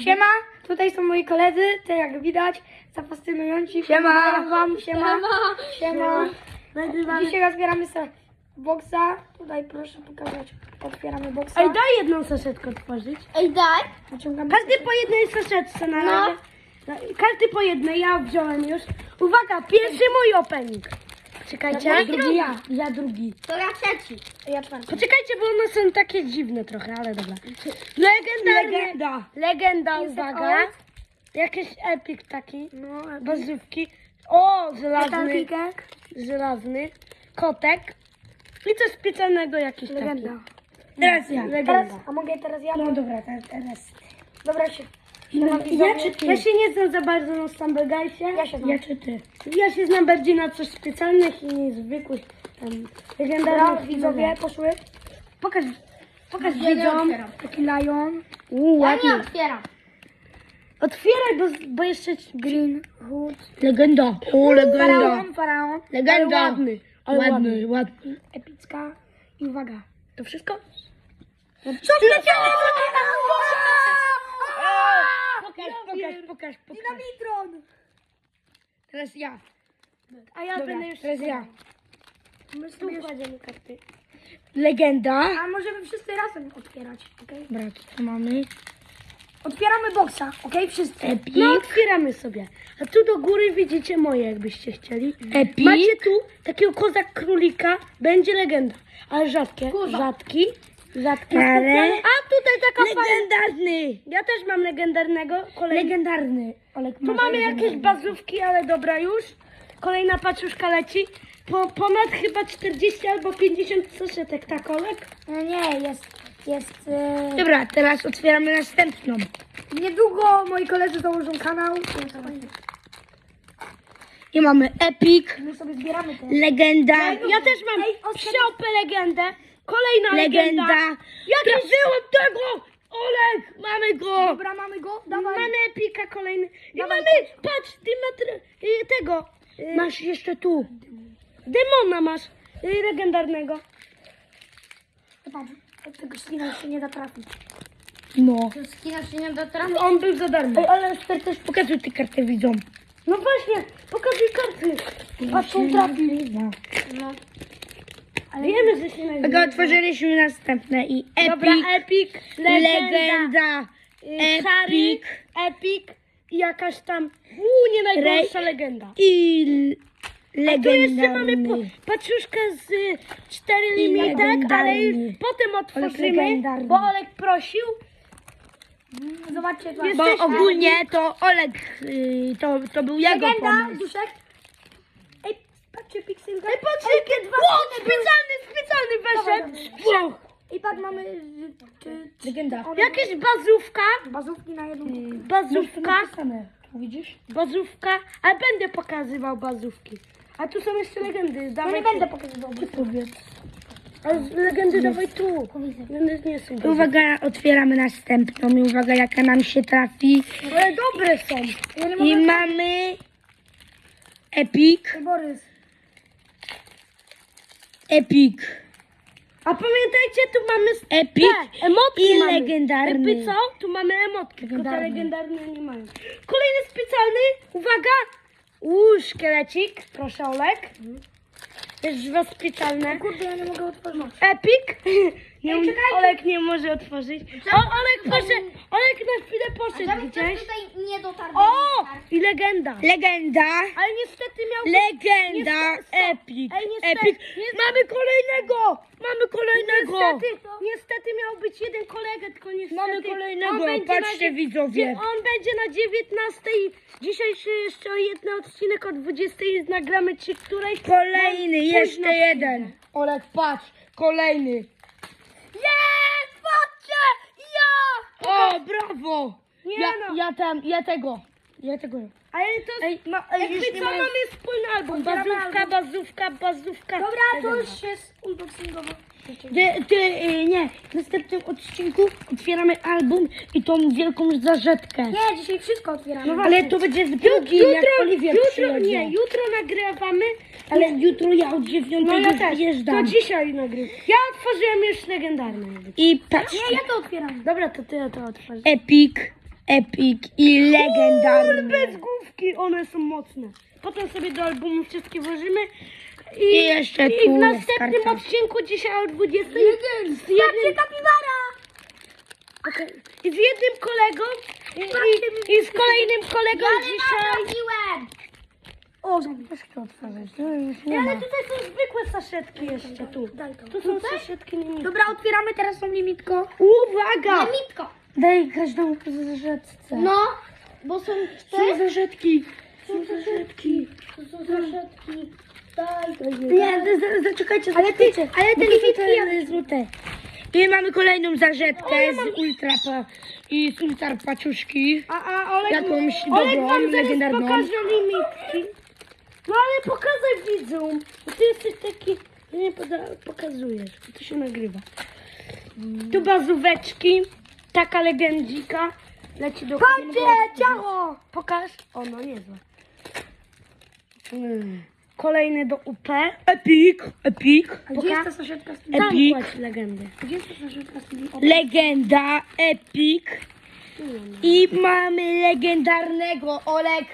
Siema, tutaj są moi koledzy, to jak widać, zafascynująci. Siema. Wam, siema. Siema. Dzisiaj rozbieramy sobie boksa. Tutaj proszę pokazać. Otwieramy boksa. Ej, daj jedną saszetkę otworzyć. Ej, daj. Wyciągamy Każdy po jednej saszetce na No. razie. No, Każdy po jednej, ja wziąłem już. Uwaga, pierwszy mój opening. Czekajcie. Ja drugi ja. Ja drugi. To ja trzeci. Ja czwarty. Poczekajcie, bo one są takie dziwne trochę, ale dobra. Legendarny. Legenda. Legenda, uwaga. Jakiś epic taki. No, Bazówki. O, żelazny. Żelazny. Kotek. I coś specjalnego jakiś Legenda. taki. Teraz ja. Teraz, Legenda. a mogę teraz ja? No dobra, teraz. teraz. Dobra się. Ja czy? Ja się nie znam za bardzo na Stumble Guysie. Ja się znam. Ja czy ty? Ja się znam bardziej na coś specjalnych i niezwykłych tam Dobra, legendarnych widzowie poszły. Pokaż, pokaż Ja nie widzom. Taki lion. Uuu, Ja ładnie. nie otwieram. Otwieraj, bo, bo jeszcze... Green Hood. Legenda. O, Faraon, faraon. Legenda. Ale ładny. Ale ładny, ładny. Epicka. I uwaga. To wszystko? Co wleciało Pokaż, pokaż, pokaż, pokaż. Dynamitron. Teraz ja. A ja Dobra, będę już... teraz ja. My Tu sobie kładziemy karty. Legenda. A możemy wszyscy razem otwierać, okej? Dobra, co mamy? Otwieramy boksa, okej? Wszyscy. Epic. No, otwieramy sobie. A tu do góry widzicie moje, jakbyście chcieli. Epic. Macie tu takiego kozak królika, będzie legenda. Ale rzadkie, Kozak. rzadki. Specjalny. A tutaj taka Legendarny. Ja też mam legendarnego. Kolejny. Legendarny. Olek Tu mamy jakieś bazówki, ale dobra już. Kolejna paczuszka leci. Po, ponad chyba 40 albo 50 saszetek, tak Olek? No nie, jest, jest... E... Dobra, teraz otwieramy następną. Niedługo moi koledzy założą kanał. I mamy Epic. My sobie zbieramy te. Legenda. Ja też mam ej, psiopę legendę. Kolejna legenda. Legenda. Ja też wyłam tego! Olek, mamy go! Dobra, mamy go? Dawaj. Mamy epika kolejny. I Dawaj, mamy, patrz, dymetr, y, tego. y, Masz jeszcze tu. Demona masz. y, Legendarnego. Patrz, tego skina się nie da trafić. No. To skina się nie dotrafi. On był za darmo. Ej, ale Ester też... Pokazuj ty kartę widzom. No właśnie, pokazuj karty. Patrz, on trafi. No. Ale Wiemy, że się. Tego otworzyliśmy następne i Epic. Dobra, Epic, legenda. Legenda. Y, Harry, Epic i jakaś tam, uuu, nie najgorsza legenda. I A tu jeszcze mamy po, paczuszkę z y, 4 I limitek, ale już potem otworzymy, bo Olek prosił. Zobaczcie, Bo Jesteśmy- ogólnie to Olek, y, to, to był jego Legenda, pomysł. duszek. Patrzcie, pikselka. Ej, patrz, jakie dwa O, specjalny, specjalny weszedł. Wow. I patrz, mamy... y, Czy, czy, Legenda. one- Jakieś bazówka, Bazówki na jedną. bazówka, Widzisz? bazówka, ale będę pokazywał bazówki. A tu są jeszcze legendy, Ja dawaj nie tu. będę pokazywał. powiedz. Ale legendy dawaj tu. One nie są. Uwaga, otwieramy następną i uwaga jaka nam się trafi. Ale dobre są. Ja nie I mogę... mamy Epic, Borys. Epic, A pamiętajcie, tu mamy s- Epic te emotki i mamy. legendarny. Jakby co? Tu mamy emotki, tylko te Legendarny. legendarne nie mają. Kolejny specjalny, uwaga! Uuu, szkielecik, proszę Olek. Jest dwa specjalne. Kurde, ja nie mogę otworzyć. Epic. Nie, Ej, czekajcie. Olek nie może otworzyć. O, Olek poszedł, Olek na chwilę poszedł gdzieś. tutaj nie dotarł. O! I legenda. Legenda, Ale niestety miał... legenda, Niestety- Epic, Ej, niestety- Epic. niestety- Mamy kolejnego, mamy kolejnego. Niestety, niestety miał być jeden kolega, tylko niestety... Mamy kolejnego, on będzie patrzcie, na, widzowie. On będzie na 19 i dzisiejszy jeszcze jeden odcinek o 20 i nagramy czy którejś... Kolejny, Późno jeszcze jeden. Olek, patrz, kolejny. Jest! Patrzcie! Ja! O, brawo. Nie ja, no. ja tam, ja tego, ja tego. Ale to Ej, ma, ej, jakby nie co mamy wspólny album? Otwieramy Bazówka, album. bazówka, bazówka. Dobra, to już jest unboxingowo. Ty, ty, y, nie, w następnym odcinku otwieramy album i tą wielką zarzutkę. Nie, dzisiaj wszystko otwieramy. No Ale to będzie w drugi, jak Oliwia jutro, przyjedzie. nie, jutro nagrywamy. Ale jutro ja od dziewiątej No ja też. To wyjeżdżam. dzisiaj nagrywam. Ja otworzyłem już legendarny. I patrz, Nie, ja to otwieram. Dobra, to ty to otworzysz. Epic, epic i legendarny. Bez główki, one są mocne. Potem sobie do albumu wszystkie włożymy. I, I jeszcze i w następnym karta. odcinku dzisiaj o 20 z jednym, kapibara! Okej. I z jednym kolegą i, i, i z kolejnym kolegą dzisiaj. O, zamierz to otworzyć. To już nie Ale ma. tutaj są zwykłe saszetki jeszcze tu. Tu są saszetki limitki. Dobra, otwieramy teraz tą limitko. Uwaga! Limitko. Daj każdemu po zarzeczce. No, bo są Są cztery. Są zarzeczki. To są zarzeczki. Daj. Nie, z- z- zaczekajcie, Ale ty- zaczekajcie. ale te Bo to te złote. I mamy kolejną zarzeczkę z ultra pa, i z ultra paczuszki. A, a Olek, Jakąś Olek dobrą, wam zaraz legendarną. pokaże limitki. No ale pokazaj widzom. Bo ty jesteś taki, że nie poda- pokazujesz, bo to się nagrywa. Tu bazóweczki, taka legendzika. Leci do Patrzcie, ciało. Pokaż. O, no niezłe. Mm. Kolejny do UP. Epic, epic. A Gdzie jest ta saszetka z tym? Tam Epic. kładź legendę. Gdzie jest ta saszetka z tym? Legenda, epic. I mamy legendarnego Olek.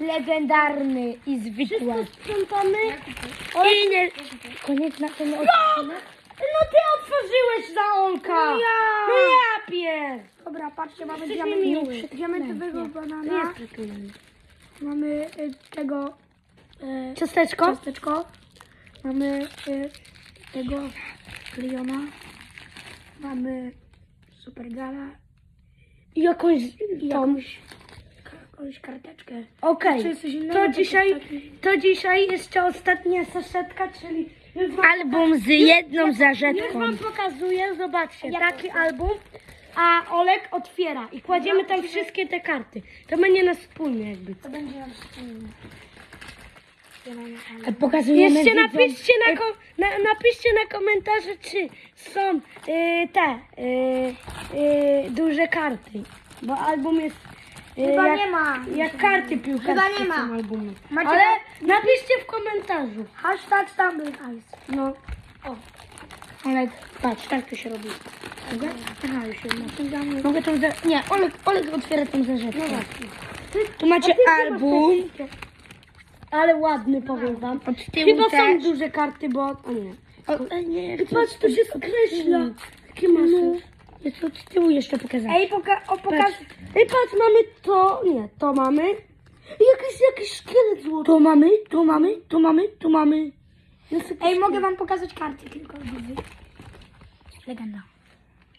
Legendarny i zwykły. Sprzątamy. I nie... Koniec na ten odcinek. No ty otworzyłeś za Olka. No ja. No ja Dobra, patrzcie, mamy Jesteś diament, diamentowego To banana. jest przeklinanie. Mamy y, tego y, Ciasteczko? ciasteczko. Mamy y, tego Leona. Mamy Supergala I jakąś i tą. jakąś, jakąś karteczkę. Okej. Czy coś innego, To dzisiaj, taki- to dzisiaj jeszcze ostatnia saszetka, czyli Album z jedną już zarzeczką. wam pokazuję, zobaczcie, taki album, a Olek otwiera i kładziemy tam wszystkie te karty. To będzie nas wspólnie jakby. To będzie nam wspólne. E, Pokazujemy Jeszcze widzom. napiszcie na, kom, na, napiszcie na komentarze, czy są y, te y, y, duże karty. Bo album jest. y, Chyba jak, nie ma. Jak karty piłkarskie Chyba nie ma. są albumy. Macie Ale napiszcie w komentarzu. Hashtag Stumble Ice. No. Olek, patrz. Tak to się robi. Mogę? Aha, już. Ściągamy. Mogę tą za... Nie, Olek, Olek otwiera tą. No właśnie. Tu macie album. Ale ładny powiem wam. Od tyłu Chyba są też. duże karty, bo. O nie. O, e, nie, I patrz, to się skreśla. Jakie masz? No, jeszcze od tyłu jeszcze pokazać. Ej, poka o, pokaż. Patrz. Ej, patrz, mamy to. Nie, to mamy. Jakiś, jakiś szkielet złoty. Tu mamy, tu mamy, tu mamy, tu mamy. Jest jakiś Ej, mogę wam pokazać karty tylko. widzę. Legenda.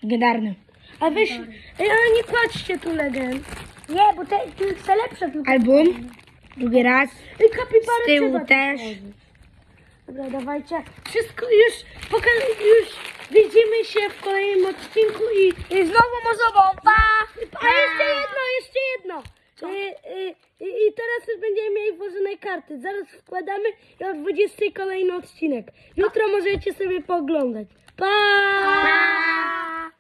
Legendarny. A. Ej, ale nie kładźcie tu legend. Nie, bo te, te, te lepsze tylko. Album. Drugi raz. Ej, kapibarę Z tyłu trzeba tu też. włożyć. Dobra, dawajcie. Wszystko już, poka- już widzimy się w kolejnym odcinku i I znowu mozową. Pa! A jeszcze jedno, jeszcze jedno. I, i, i, I teraz już będziemy mieli włożone karty. Zaraz wkładamy i o 20 kolejny odcinek. Jutro możecie sobie pooglądać. Bye. Bye.